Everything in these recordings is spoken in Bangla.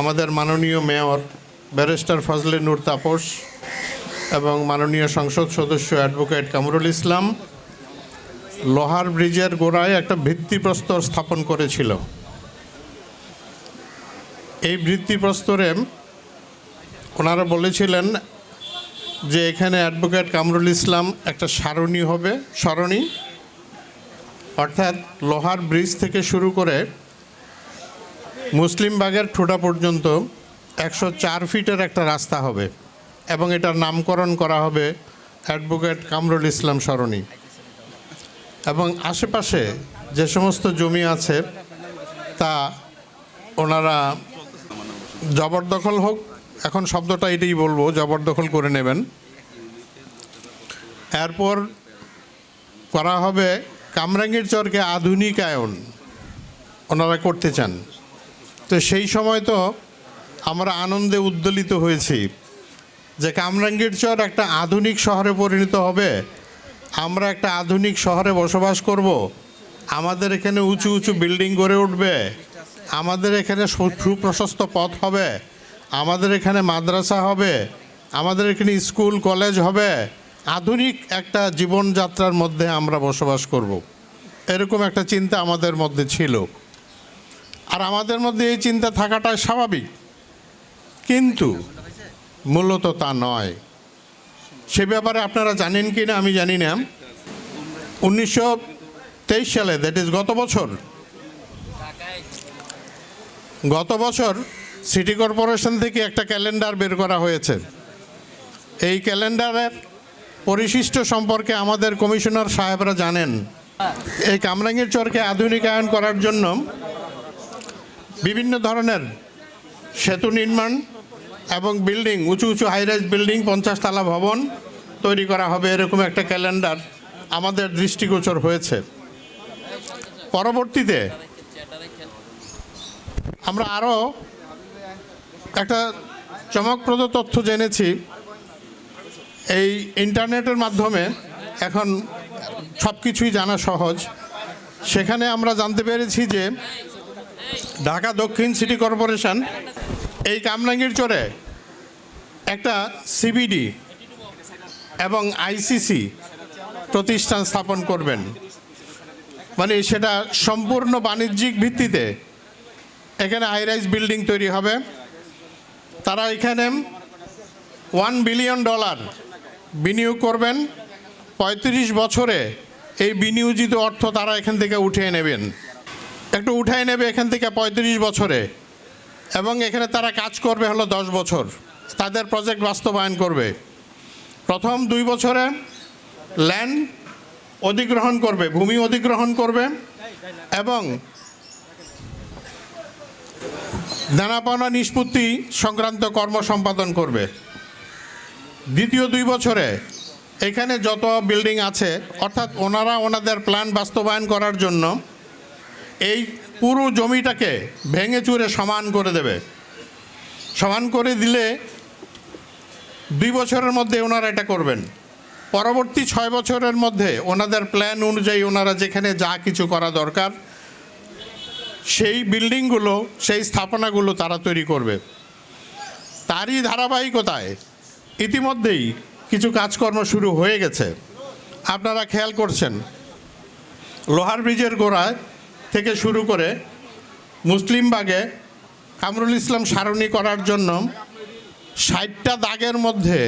আমাদের মাননীয় মেয়র ব্যারিস্টার ফজলে নূর তাপস এবং মাননীয় সংসদ সদস্য অ্যাডভোকেট কামরুল ইসলাম লোহার ব্রিজের গোড়ায় একটা ভিত্তিপ্রস্তর স্থাপন করেছিল। এই ভিত্তিপ্রস্তরে ওনারা বলেছিলেন যে এখানে অ্যাডভোকেট কামরুল ইসলাম একটা সারণী হবে, সরণি, অর্থাৎ লোহার ব্রিজ থেকে শুরু করে মুসলিমবাগের ঠোঁটা পর্যন্ত একশো চার ফিটের একটা রাস্তা হবে এবং এটার নামকরণ করা হবে অ্যাডভোকেট কামরুল ইসলাম সরণি। এবং আশেপাশে যে সমস্ত জমি আছে, তা ওনারা জবরদখল হোক, এখন শব্দটা এটাই বলব, জবরদখল করে নেবেন। এরপর করা হবে কামরাঙ্গীর চরকে আধুনিকায়ন। ওনারা করতে চান। তো সেই সময় তো আমরা আনন্দে উদ্দোলিত হয়েছি যে কামরাঙ্গীর চর একটা আধুনিক শহরে পরিণত হবে। আমরা একটা আধুনিক শহরে বসবাস করব। আমাদের এখানে উঁচু উঁচু বিল্ডিং গড়ে উঠবে। আমাদের এখানে সুপ্রশস্ত পথ হবে। আমাদের এখানে মাদ্রাসা হবে। আমাদের এখানে স্কুল, কলেজ হবে। আধুনিক একটা জীবনযাত্রার মধ্যে আমরা বসবাস করব। এরকম একটা চিন্তা আমাদের মধ্যে ছিল। আর আমাদের মধ্যে এই চিন্তা থাকাটাই স্বাভাবিক। কিন্তু মূলত তা নয়। সে ব্যাপারে আপনারা জানেন কি না আমি জানি না। উনিশশো তেইশ সালে দ্যাট ইজ গত বছর গত বছর সিটি কর্পোরেশন থেকে একটা ক্যালেন্ডার বের করা হয়েছে। এই ক্যালেন্ডারের পরিশিষ্ট সম্পর্কে আমাদের কমিশনার সাহেবরা জানেন। এই কামরাঙ্গীর চরকে আধুনিকায়ন করার জন্য বিভিন্ন ধরনের সেতু নির্মাণ এবং বিল্ডিং, উঁচু উঁচু হাইরাইজ বিল্ডিং, পঞ্চাশ তালা ভবন তৈরি করা হবে, এরকম একটা ক্যালেন্ডার আমাদের দৃষ্টিগোচর হয়েছে। পরবর্তীতে আমরা আরও একটা চমকপ্রদ তথ্য জেনেছি। এই ইন্টারনেটের মাধ্যমে এখন সব কিছুই জানা সহজ। সেখানে আমরা জানতে পেরেছি যে ঢাকা দক্ষিণ সিটি কর্পোরেশন, এই কামরাঙ্গীর চরে একটা সিবিডি এবং আইসিসি প্রতিষ্ঠান স্থাপন করবেন। মানে সেটা সম্পূর্ণ বাণিজ্যিক ভিত্তিতে এখানে হাইরাইজ বিল্ডিং তৈরি হবে। তারা এখানে ওয়ান বিলিয়ন ডলার বিনিয়োগ করবেন। পঁয়ত্রিশ বছরে এই বিনিয়োজিত অর্থ তারা এখান থেকে উঠিয়ে নেবেন। একটু উঠায় নেবে এখান থেকে পঁয়ত্রিশ বছরে। এবং এখানে তারা কাজ করবে হলো দশ বছর। তাদের প্রজেক্ট বাস্তবায়ন করবে। প্রথম দুই বছরে ল্যান্ড অধিগ্রহণ করবে, ভূমি অধিগ্রহণ করবে এবং দানাপাওনা নিষ্পত্তি সংক্রান্ত কর্ম সম্পাদন করবে। দ্বিতীয় দুই বছরে এখানে যত বিল্ডিং আছে, অর্থাৎ ওনারা ওনাদের প্ল্যান বাস্তবায়ন করার জন্য এই পুরো জমিটাকে ভেঙে চুরে সমান করে দেবে। সমান করে দিলে দুই বছরের মধ্যে ওনারা এটা করবেন। পরবর্তী ছয় বছরের মধ্যে ওনাদের প্ল্যান অনুযায়ী ওনারা যেখানে যা কিছু করা দরকার, সেই বিল্ডিংগুলো সেই স্থাপনাগুলো তারা তৈরি করবে। তারই ধারাবাহিকতায় ইতিমধ্যেই কিছু কাজকর্ম শুরু হয়ে গেছে। আপনারা খেয়াল করছেন, লোহার ব্রিজের গোড়ায় থেকে শুরু করে মুসলিমবাগে কামরুল ইসলাম সারণী করার জন্য ষাটটা দাগের মধ্যে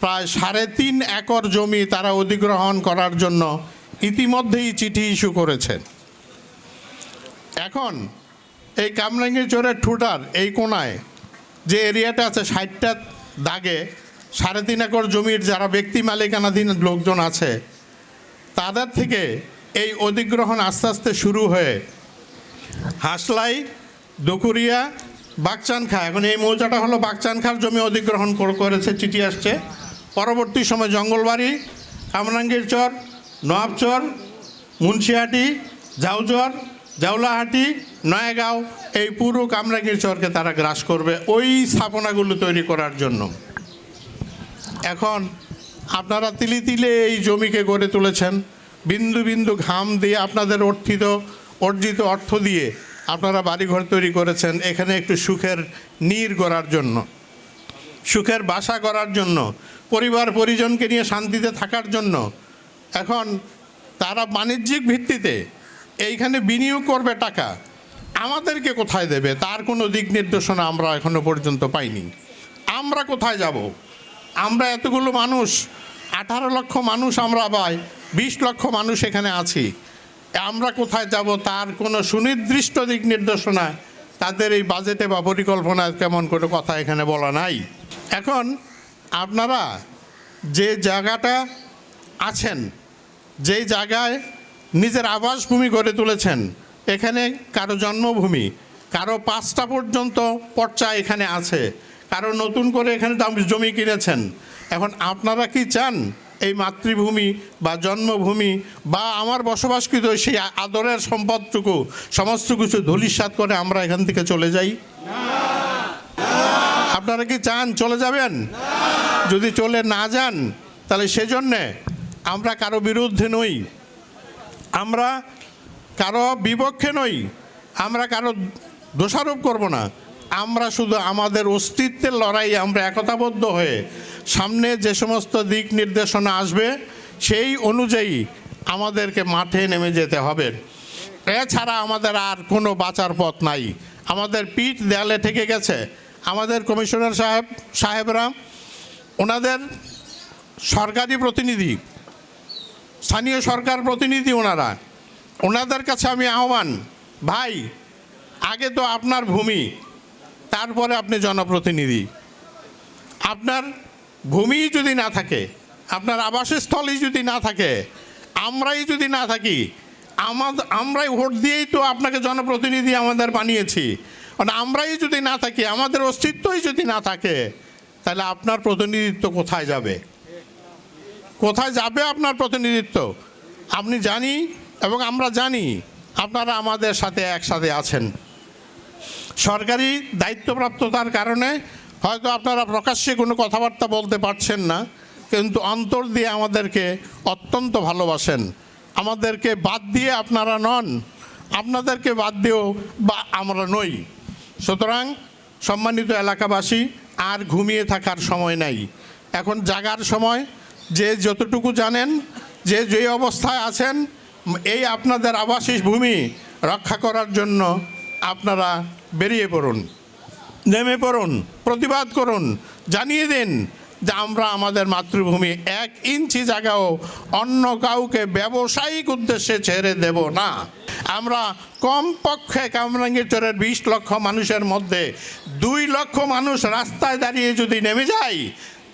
প্রায় সাড়ে তিন একর জমি তারা অধিগ্রহণ করার জন্য ইতিমধ্যেই চিঠি ইস্যু করেছেন এখন এই কামরাঙ্গি চোরের ঠুটার এই কোনায় যে এরিয়াটা আছে ষাটটা দাগে সাড়ে তিন একর জমির যারা ব্যক্তি মালিকানাধীন লোকজন আছে, তাদের থেকে এই অধিগ্রহণ আস্তে আস্তে শুরু হয়ে হাসলাই, দুকুরিয়া বাগচানখা এখন এই মৌজাটা হলো বাগচানখার জমি অধিগ্রহণ করেছে, চিঠি আসছে। পরবর্তী সময় জঙ্গলবাড়ি, কামরাঙ্গীর চর নোয়াবচর মুন্সিহাটি জাউচর জাউলাহাটি নয়াগাঁও, এই পুরো কামরাঙ্গীর চরকে তারা গ্রাস করবে ওই স্থাপনাগুলো তৈরি করার জন্য। এখন আপনারা তিলে তিলে এই জমিকে গড়ে তুলেছেন। বিন্দু বিন্দু ঘাম দিয়ে আপনাদের অর্থিত, অর্জিত অর্থ দিয়ে আপনারা বাড়িঘর তৈরি করেছেন এখানে একটু সুখের নীর গড়ার জন্য, সুখের বাসা করার জন্য, পরিবার পরিজনকে নিয়ে শান্তিতে থাকার জন্য। এখন তারা বাণিজ্যিক ভিত্তিতে এইখানে বিনিয়োগ করবে টাকা, আমাদেরকে কোথায় দেবে? তার কোনো দিক নির্দেশনা আমরা এখনও পর্যন্ত পাইনি। আমরা কোথায় যাব? আমরা এতগুলো মানুষ, আঠারো লক্ষ মানুষ আমরা পাই। বিশ লক্ষ মানুষ এখানে আছি। আমরা কোথায় যাব তার কোনো সুনির্দিষ্ট দিক নির্দেশনা, তাদের এই বাজেটে বা পরিকল্পনায় কেমন কোনো কথা এখানে বলা নাই। এখন আপনারা যে জায়গাটা আছেন যেই জায়গায় নিজের আবাসভূমি গড়ে তুলেছেন, এখানে কারও জন্মভূমি, কারও পাঁচটা পর্যন্ত পর্চা এখানে আছে, কারও নতুন করে এখানে জমি কিনেছেন। এখন আপনারা কি চান এই মাতৃভূমি বা জন্মভূমি বা আমার বসবাসকৃত সেই আদরের সম্পদটুকু, সমস্ত কিছু ধূলিসাৎ করে আমরা এখান থেকে চলে যাই। আপনারা কি চান চলে যাবেন? যদি চলে না যান, তাহলে সেজন্যে আমরা কারও বিরুদ্ধে নই। আমরা কারও বিপক্ষে নই। আমরা কারও দোষারোপ করব না। আমরা শুধু আমাদের অস্তিত্বের লড়াই আমরা একতাবদ্ধ হয়ে সামনে যে সমস্ত দিক নির্দেশনা আসবে, সেই অনুযায়ী আমাদেরকে মাঠে নেমে যেতে হবে। এছাড়া আমাদের আর কোনো বাঁচার পথ নাই। আমাদের পিঠ দেয়ালে ঠেকে গেছে। আমাদের কমিশনার সাহেব, সাহেবরা, ওনাদের সরকারি প্রতিনিধি, স্থানীয় সরকার প্রতিনিধি ওনারা, ওনাদের কাছে আমি আহ্বান, ভাই, আগে তো আপনার ভূমি তারপরে আপনি জনপ্রতিনিধি। আপনার ভূমি যদি না থাকে, আপনার আবাসস্থলই যদি না থাকে, আমরাই যদি না থাকি আমাদের আমরাই ভোট দিয়েই তো আপনাকে জনপ্রতিনিধি আমাদের বানিয়েছি। মানে আমরাই যদি না থাকি, আমাদের অস্তিত্বই যদি না থাকে, তাহলে আপনার প্রতিনিধিত্ব কোথায় যাবে? কোথায় যাবে আপনার প্রতিনিধিত্ব? আপনি জানি এবং আমরা জানি আপনারা আমাদের সাথে একসাথে আছেন। সরকারি দায়িত্বপ্রাপ্ততার কারণে হয়তো আপনারা প্রকাশ্যে কোনো কথাবার্তা বলতে পারছেন না, কিন্তু অন্তর দিয়ে আমাদেরকে অত্যন্ত ভালোবাসেন। আমাদেরকে বাদ দিয়ে আপনারা নন, আপনাদেরকে বাদ দিয়েও বা আমরা নই। সুতরাং সম্মানিত এলাকাবাসী, আর ঘুমিয়ে থাকার সময় নাই। এখন জাগার সময়, যে যতটুকু জানেন, যে যে অবস্থায় আছেন, এই আপনাদের আবাসিক ভূমি রক্ষা করার জন্য আপনারা বেরিয়ে পড়ুন, নেমে পড়ুন, প্রতিবাদ করুন, জানিয়ে দিন যে আমরা আমাদের মাতৃভূমি এক ইঞ্চি জায়গাও অন্য কাউকে ব্যবসায়িক উদ্দেশ্যে ছেড়ে দেব না। আমরা কমপক্ষে কামরাঙ্গীরচরের বিশ লক্ষ মানুষের মধ্যে দুই লক্ষ মানুষ রাস্তায় দাঁড়িয়ে যদি নেমে যায়,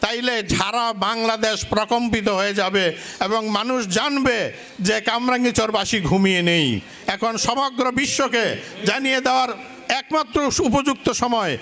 তাইলে সারা বাংলাদেশ প্রকম্পিত হয়ে যাবে এবং মানুষ জানবে যে কামরাঙ্গীচরবাসী ঘুমিয়ে নেই। এখন সমগ্র বিশ্বকে জানিয়ে দেওয়ার একমাত্র উপযুক্ত সময়।